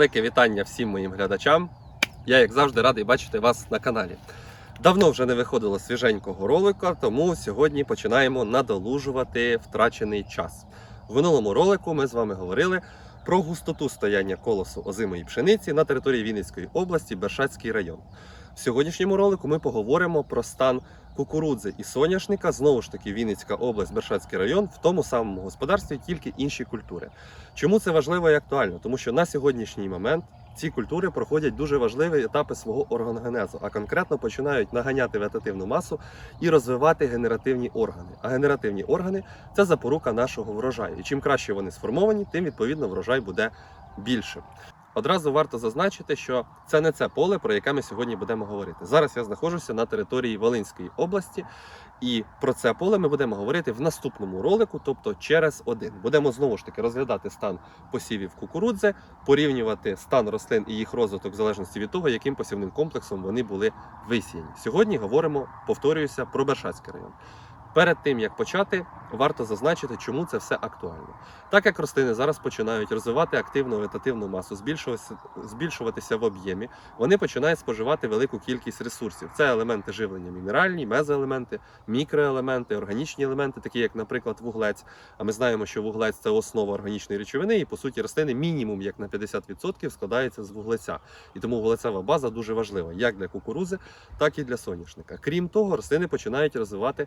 велике вітання всім моїм глядачам. Я, як завжди, радий бачити вас на каналі. Давно вже не виходило свіженького ролика, тому сьогодні починаємо надолужувати втрачений час. В минулому ролику ми з вами говорили про густоту стояння колосу озимої пшениці на території Вінницької області, Бершацький район. В сьогоднішньому ролику ми поговоримо про стан кукурудзи і соняшника, знову ж таки Вінницька область, Бершацький район, в тому самому господарстві, тільки інші культури. Чому це важливо і актуально? Тому що на сьогоднішній момент ці культури проходять дуже важливі етапи свого органогенезу, а конкретно починають наганяти вегетативну масу і розвивати генеративні органи. А генеративні органи це запорука нашого врожаю. І чим краще вони сформовані, тим відповідно врожай буде більшим. Одразу варто зазначити, що це не це поле, про яке ми сьогодні будемо говорити. Зараз я знаходжуся на території Волинської області, і про це поле ми будемо говорити в наступному ролику, тобто через один. Будемо знову ж таки розглядати стан посівів кукурудзи, порівнювати стан рослин і їх розвиток в залежності від того, яким посівним комплексом вони були висіяні. Сьогодні говоримо, повторююся, про Бершацький район. Перед тим як почати, варто зазначити, чому це все актуально. Так як рослини зараз починають розвивати активну вегетативну масу, збільшуватися, в об'ємі, вони починають споживати велику кількість ресурсів. Це елементи живлення мінеральні, мезоелементи, мікроелементи, органічні елементи, такі як, наприклад, вуглець. А ми знаємо, що вуглець це основа органічної речовини, і по суті рослини мінімум як на 50% складається з вуглеця. І тому вуглецева база дуже важлива як для кукурузи, так і для соняшника. Крім того, рослини починають розвивати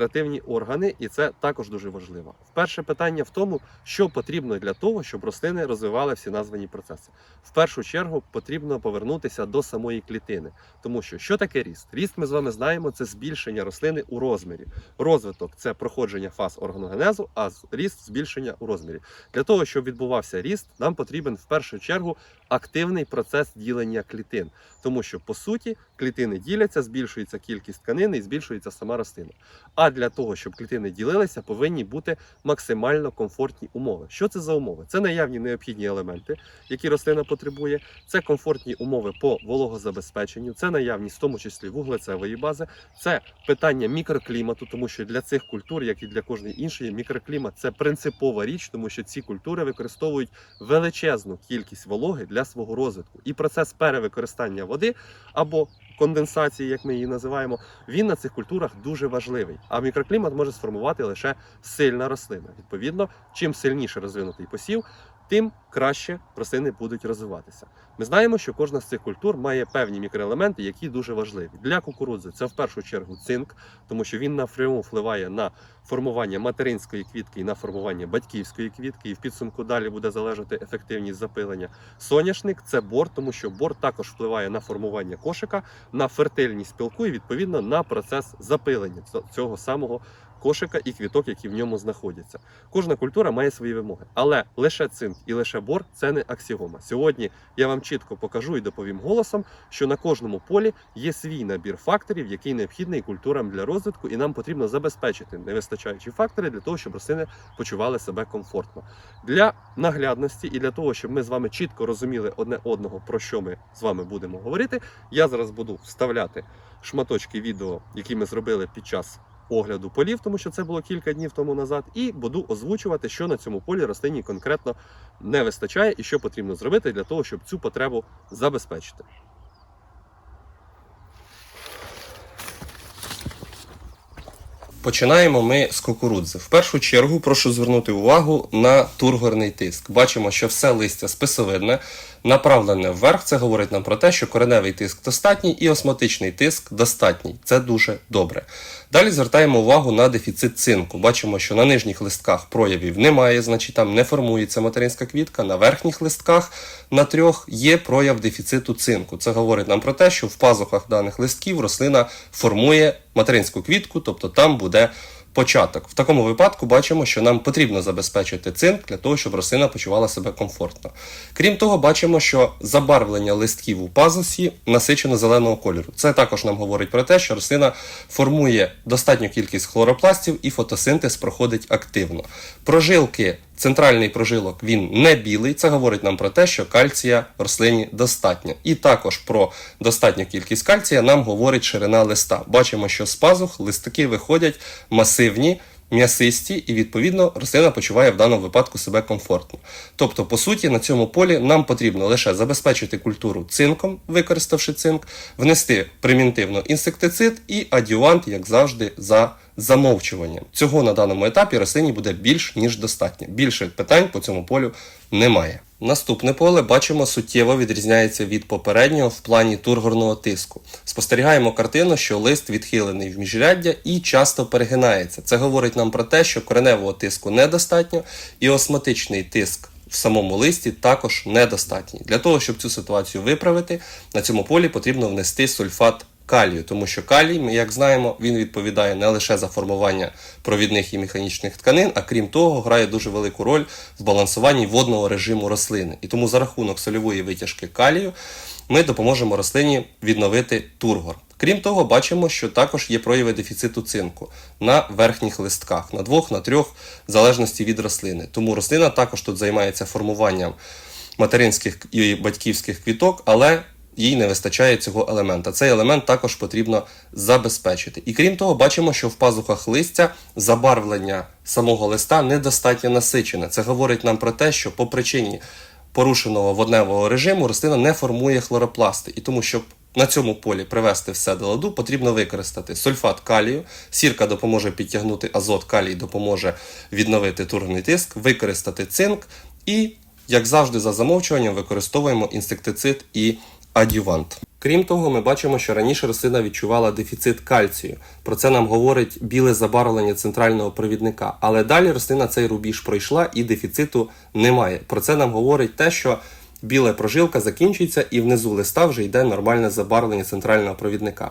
генеративні органи, і це також дуже важливо. Перше питання в тому, що потрібно для того, щоб рослини розвивали всі названі процеси. В першу чергу потрібно повернутися до самої клітини, тому що що таке ріст? Ріст ми з вами знаємо, це збільшення рослини у розмірі. Розвиток це проходження фаз органогенезу, а ріст збільшення у розмірі. Для того, щоб відбувався ріст, нам потрібен в першу чергу активний процес ділення клітин, тому що по суті клітини діляться, збільшується кількість тканини і збільшується сама рослина. А для того, щоб клітини ділилися, повинні бути максимально комфортні умови. Що це за умови? Це наявні необхідні елементи, які рослина потребує. Це комфортні умови по вологозабезпеченню, це наявність, в тому числі вуглецевої бази, це питання мікроклімату, тому що для цих культур, як і для кожної іншої, мікроклімат це принципова річ, тому що ці культури використовують величезну кількість вологи для свого розвитку. І процес перевикористання води або конденсації, як ми її називаємо, він на цих культурах дуже важливий. А мікроклімат може сформувати лише сильна рослина. Відповідно, чим сильніше розвинутий посів, тим краще рослини будуть розвиватися. Ми знаємо, що кожна з цих культур має певні мікроелементи, які дуже важливі. Для кукурудзи це в першу чергу цинк, тому що він напряму впливає на формування материнської квітки і на формування батьківської квітки, і в підсумку далі буде залежати ефективність запилення. Соняшник це бор, тому що бор також впливає на формування кошика, на фертильність пілку і відповідно на процес запилення цього самого кошика і квіток, які в ньому знаходяться. Кожна культура має свої вимоги, але лише цинк і лише бор це не аксіома. Сьогодні я вам чітко покажу і доповім голосом, що на кожному полі є свій набір факторів, який необхідний культурам для розвитку, і нам потрібно забезпечити невистачаючі фактори для того, щоб рослини почували себе комфортно. Для наглядності і для того, щоб ми з вами чітко розуміли одне одного, про що ми з вами будемо говорити, я зараз буду вставляти шматочки відео, які ми зробили під час огляду полів, тому що це було кілька днів тому назад, і буду озвучувати, що на цьому полі рослині конкретно не вистачає і що потрібно зробити для того, щоб цю потребу забезпечити. Починаємо ми з кукурудзи. В першу чергу прошу звернути увагу на тургорний тиск. Бачимо, що все листя списовидне, направлене вверх. Це говорить нам про те, що кореневий тиск достатній і осмотичний тиск достатній. Це дуже добре. Далі звертаємо увагу на дефіцит цинку. Бачимо, що на нижніх листках проявів немає, значить там не формується материнська квітка. На верхніх листках на трьох є прояв дефіциту цинку. Це говорить нам про те, що в пазухах даних листків рослина формує материнську квітку, тобто там буде початок. В такому випадку бачимо, що нам потрібно забезпечити цинк для того, щоб рослина почувала себе комфортно. Крім того, бачимо, що забарвлення листків у пазусі насичено зеленого кольору. Це також нам говорить про те, що рослина формує достатню кількість хлоропластів і фотосинтез проходить активно. Прожилки. Центральний прожилок він не білий. Це говорить нам про те, що кальція в рослині достатньо. І також про достатню кількість кальція нам говорить ширина листа. Бачимо, що з пазух листки виходять масивні, м'ясисті, і відповідно рослина почуває в даному випадку себе комфортно. Тобто, по суті, на цьому полі нам потрібно лише забезпечити культуру цинком, використавши цинк, внести примітивно інсектицид і адювант, як завжди, за замовчуванням. Цього на даному етапі рослині буде більш ніж достатньо. Більше питань по цьому полю немає. Наступне поле бачимо суттєво відрізняється від попереднього в плані тургорного тиску. Спостерігаємо картину, що лист відхилений в міжряддя і часто перегинається. Це говорить нам про те, що кореневого тиску недостатньо, і осмотичний тиск в самому листі також недостатній. Для того, щоб цю ситуацію виправити, на цьому полі потрібно внести сульфат калію, тому що калій, ми як знаємо, він відповідає не лише за формування провідних і механічних тканин, а крім того, грає дуже велику роль в балансуванні водного режиму рослини. І тому за рахунок сольової витяжки калію ми допоможемо рослині відновити тургор. Крім того, бачимо, що також є прояви дефіциту цинку на верхніх листках, на двох, на трьох, в залежності від рослини. Тому рослина також тут займається формуванням материнських і батьківських квіток, але їй не вистачає цього елемента. Цей елемент також потрібно забезпечити. І крім того, бачимо, що в пазухах листя забарвлення самого листа недостатньо насичене. Це говорить нам про те, що по причині порушеного водневого режиму рослина не формує хлоропласти. І тому, щоб на цьому полі привести все до ладу, потрібно використати сульфат калію. Сірка допоможе підтягнути азот, калій допоможе відновити турний тиск, використати цинк і, як завжди, за замовчуванням використовуємо інсектицид і адювант. Крім того, ми бачимо, що раніше рослина відчувала дефіцит кальцію. Про це нам говорить біле забарвлення центрального провідника. Але далі рослина цей рубіж пройшла і дефіциту немає. Про це нам говорить те, що біла прожилка закінчується і внизу листа вже йде нормальне забарвлення центрального провідника.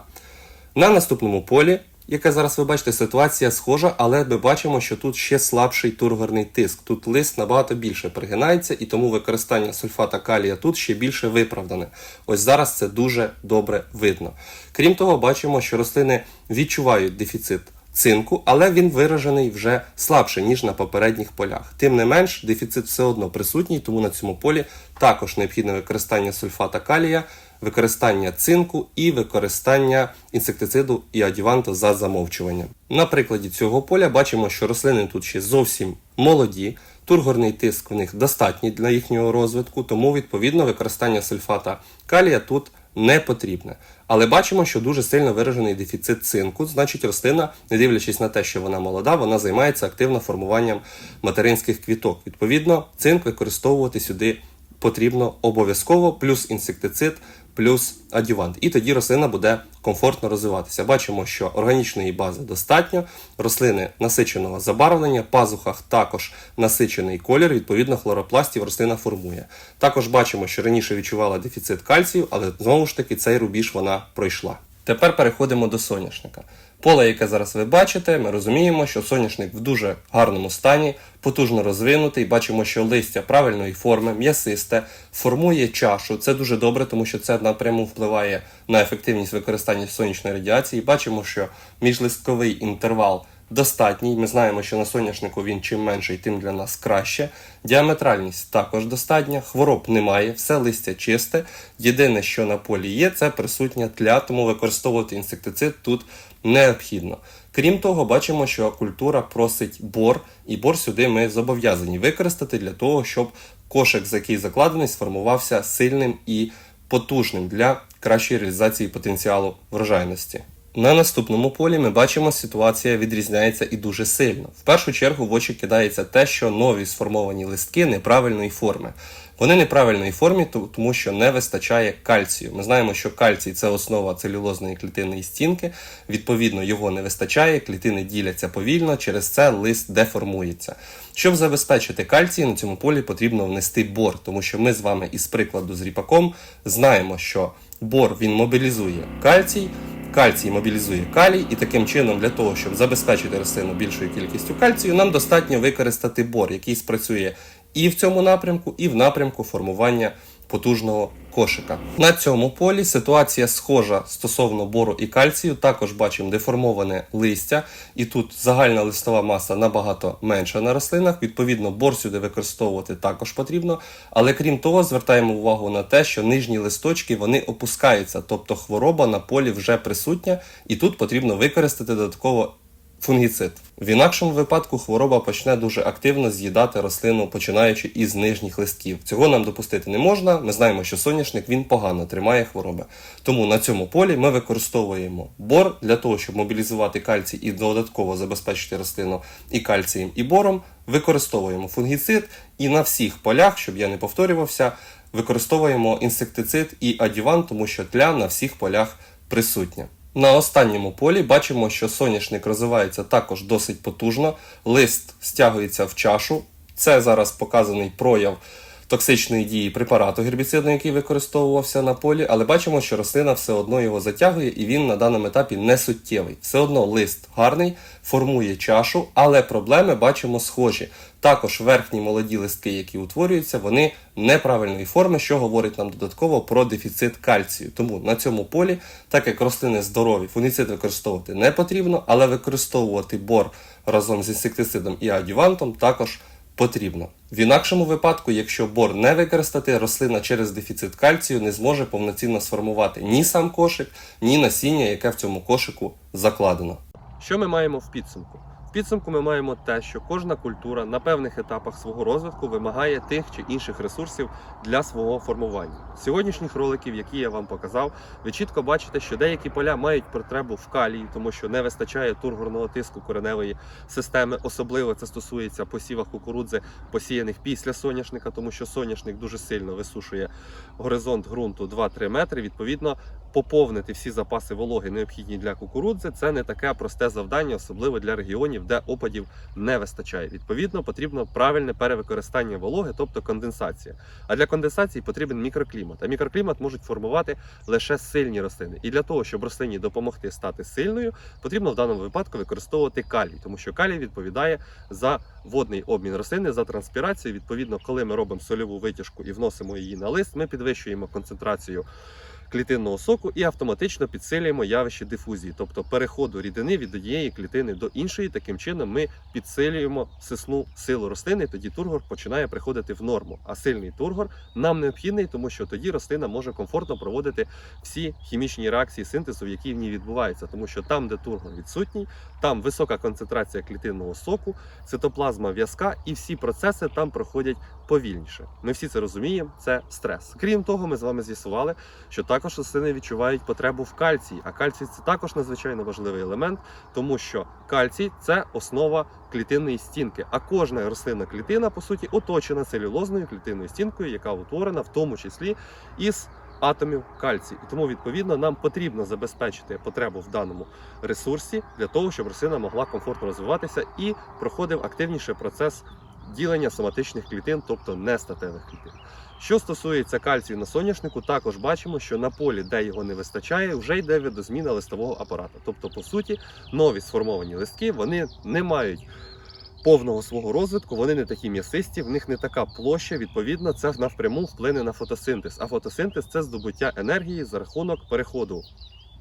На наступному полі, яке зараз ви бачите, ситуація схожа, але ми бачимо, що тут ще слабший тургорний тиск. Тут лист набагато більше пригинається, і тому використання сульфата калія тут ще більше виправдане. Ось зараз це дуже добре видно. Крім того, бачимо, що рослини відчувають дефіцит цинку, але він виражений вже слабше, ніж на попередніх полях. Тим не менш, дефіцит все одно присутній, тому на цьому полі також необхідне використання сульфата калія, використання цинку і використання інсектициду і адюванту за замовчуванням. На прикладі цього поля бачимо, що рослини тут ще зовсім молоді. Тургорний тиск в них достатній для їхнього розвитку, тому відповідно використання сульфата калія тут не потрібне. Але бачимо, що дуже сильно виражений дефіцит цинку. Значить, рослина, не дивлячись на те, що вона молода, вона займається активно формуванням материнських квіток. Відповідно, цинк використовувати сюди потрібно обов'язково, плюс інсектицид, плюс адювант. І тоді рослина буде комфортно розвиватися. Бачимо, що органічної бази достатньо, рослини насиченого забарвлення, пазухах також насичений колір, відповідно, хлоропластів рослина формує. Також бачимо, що раніше відчувала дефіцит кальцію, але знову ж таки цей рубіж вона пройшла. Тепер переходимо до соняшника. Поле, яке зараз ви бачите, ми розуміємо, що соняшник в дуже гарному стані, потужно розвинутий. Бачимо, що листя правильної форми, м'ясисте, формує чашу. Це дуже добре, тому що це напряму впливає на ефективність використання сонячної радіації. Бачимо, що міжлистковий інтервал достатній. Ми знаємо, що на соняшнику він чим менший, тим для нас краще. Діаметральність також достатня, хвороб немає, все листя чисте. Єдине, що на полі є, це присутня тля, тому використовувати інсектицид тут необхідно. Крім того, бачимо, що культура просить бор, і бор сюди ми зобов'язані використати для того, щоб кошик, за який закладений, сформувався сильним і потужним для кращої реалізації потенціалу врожайності. На наступному полі ми бачимо, ситуація відрізняється і дуже сильно. В першу чергу в очі кидається те, що нові сформовані листки неправильної форми. Вони неправильної формі, тому що не вистачає кальцію. Ми знаємо, що кальцій це основа целюлозної клітинної стінки. Відповідно, його не вистачає, клітини діляться повільно, через це лист деформується. Щоб забезпечити кальцій, на цьому полі потрібно внести бор, тому що ми з вами із прикладу з ріпаком знаємо, що бор він мобілізує кальцій. Кальцій мобілізує калій, і таким чином, для того, щоб забезпечити рослину більшою кількістю кальцію, нам достатньо використати бор, який спрацює і в цьому напрямку, і в напрямку формування потужного кошика. На цьому полі ситуація схожа стосовно бору і кальцію. Також бачимо деформоване листя, і тут загальна листова маса набагато менша на рослинах. Відповідно, бор сюди використовувати також потрібно. Але крім того, звертаємо увагу на те, що нижні листочки вони опускаються, тобто хвороба на полі вже присутня, і тут потрібно використати додатково фунгіцид. В інакшому випадку хвороба почне дуже активно з'їдати рослину, починаючи із нижніх листків. Цього нам допустити не можна. Ми знаємо, що соняшник він погано тримає хвороби. Тому на цьому полі ми використовуємо бор для того, щоб мобілізувати кальцій і додатково забезпечити рослину і кальцієм, і бором. Використовуємо фунгіцид і на всіх полях, щоб я не повторювався, використовуємо інсектицид і адюван, тому що тля на всіх полях присутня. На останньому полі бачимо, що соняшник розвивається також досить потужно, лист стягується в чашу. Це зараз показаний прояв токсичної дії препарату гербіцидного, який використовувався на полі, але бачимо, що рослина все одно його затягує і він на даному етапі не суттєвий. Все одно лист гарний, формує чашу, але проблеми бачимо схожі. Також верхні молоді листки, які утворюються, вони неправильної форми, що говорить нам додатково про дефіцит кальцію. Тому на цьому полі, так як рослини здорові, фунгіцид використовувати не потрібно, але використовувати бор разом з інсектицидом і адювантом також потрібно. В інакшому випадку, якщо бор не використати, рослина через дефіцит кальцію не зможе повноцінно сформувати ні сам кошик, ні насіння, яке в цьому кошику закладено. Що ми маємо в підсумку? Підсумку ми маємо те, що кожна культура на певних етапах свого розвитку вимагає тих чи інших ресурсів для свого формування. З сьогоднішніх роликів, які я вам показав, ви чітко бачите, що деякі поля мають потребу в калії, тому що не вистачає тургорного тиску кореневої системи. Особливо це стосується посівах кукурудзи, посіяних після соняшника, тому що соняшник дуже сильно висушує горизонт ґрунту 2-3 метри. Відповідно, поповнити всі запаси вологи, необхідні для кукурудзи, це не таке просте завдання, особливо для регіонів, де опадів не вистачає. Відповідно, потрібно правильне перевикористання вологи, тобто конденсація. А для конденсації потрібен мікроклімат. А мікроклімат можуть формувати лише сильні рослини. І для того, щоб рослині допомогти стати сильною, потрібно в даному випадку використовувати калій, тому що калій відповідає за водний обмін рослини, за транспірацію. Відповідно, коли ми робимо сольову витяжку і вносимо її на лист, ми підвищуємо концентрацію клітинного соку і автоматично підсилюємо явище дифузії, тобто переходу рідини від однієї клітини до іншої. Таким чином ми підсилюємо сисну силу рослини. Тоді тургор починає приходити в норму. А сильний тургор нам необхідний, тому що тоді рослина може комфортно проводити всі хімічні реакції синтезу, які в ній відбуваються, тому що там, де тургор відсутній, там висока концентрація клітинного соку, цитоплазма в'язка, і всі процеси там проходять повільніше. Ми всі це розуміємо. Це стрес. Крім того, ми з вами з'ясували, що також рослини відчувають потребу в кальції. А кальцій це також надзвичайно важливий елемент, тому що кальцій це основа клітинної стінки. А кожна рослинна клітина, по суті, оточена целюлозною клітинною стінкою, яка утворена в тому числі із атомів кальцію. І тому, відповідно, нам потрібно забезпечити потребу в даному ресурсі для того, щоб рослина могла комфортно розвиватися і проходив активніше процес ділення соматичних клітин, тобто нестатевих клітин. Що стосується кальцію на соняшнику, також бачимо, що на полі, де його не вистачає, вже йде видозміна листового апарату. Тобто, по суті, нові сформовані листки вони не мають повного свого розвитку, вони не такі м'ясисті, в них не така площа. Відповідно, це напряму вплине на фотосинтез. А фотосинтез це здобуття енергії за рахунок переходу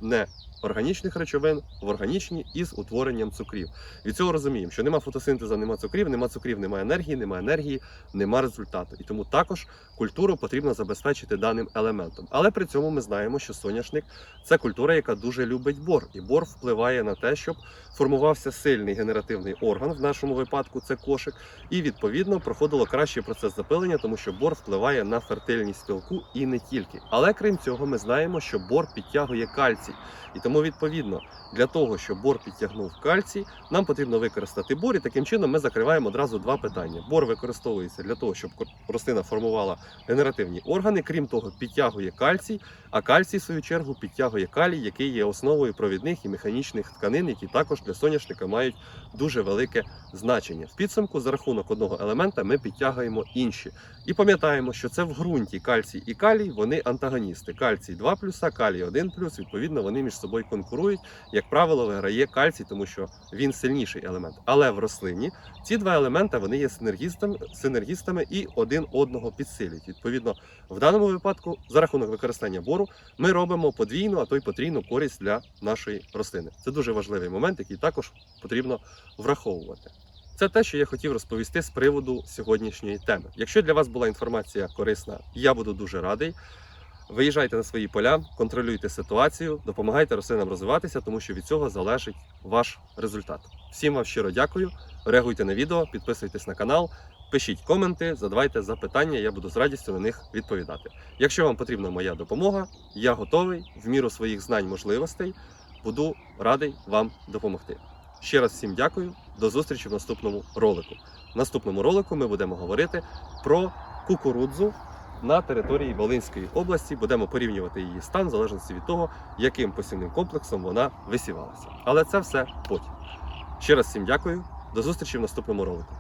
не органічних речовин в органічні із утворенням цукрів. Від цього розуміємо, що нема фотосинтезу, нема цукрів, нема цукрів, нема енергії, нема енергії, нема результату. І тому також культуру потрібно забезпечити даним елементом. Але при цьому ми знаємо, що соняшник це культура, яка дуже любить бор, і бор впливає на те, щоб формувався сильний генеративний орган, в нашому випадку це кошик, і відповідно проходило кращий процес запилення, тому що бор впливає на фертильність пілку і не тільки. Але крім цього, ми знаємо, що бор підтягує кальцій. І тому, відповідно, для того, щоб бор підтягнув кальцій, нам потрібно використати бор, і таким чином ми закриваємо одразу два питання. Бор використовується для того, щоб рослина формувала генеративні органи. Крім того, підтягує кальцій, а кальцій, в свою чергу, підтягує калій, який є основою провідних і механічних тканин, які також для соняшника мають дуже велике значення. В підсумку за рахунок одного елемента ми підтягуємо інші. І пам'ятаємо, що це в ґрунті кальцій і калій, вони антагоністи. Кальцій 2 плюса, калій 1 плюс. Відповідно, вони між собою конкурують. Як правило, виграє кальцій, тому що він сильніший елемент. Але в рослині ці два елемента вони є синергістами, синергістами і один одного підсилюють. Відповідно, в даному випадку, за рахунок використання бору, ми робимо подвійну, а то й потрійну користь для нашої рослини. Це дуже важливий момент, який також потрібно враховувати. Це те, що я хотів розповісти з приводу сьогоднішньої теми. Якщо для вас була інформація корисна, я буду дуже радий. Виїжджайте на свої поля, контролюйте ситуацію, допомагайте рослинам розвиватися, тому що від цього залежить ваш результат. Всім вам щиро дякую. Реагуйте на відео, підписуйтесь на канал, пишіть коменти, задавайте запитання, я буду з радістю на них відповідати. Якщо вам потрібна моя допомога, я готовий в міру своїх знань, можливостей, буду радий вам допомогти. Ще раз всім дякую. До зустрічі в наступному ролику. В наступному ролику ми будемо говорити про кукурудзу на території Волинської області. Будемо порівнювати її стан в залежності від того, яким посівним комплексом вона висівалася. Але це все потім. Ще раз всім дякую. До зустрічі в наступному ролику.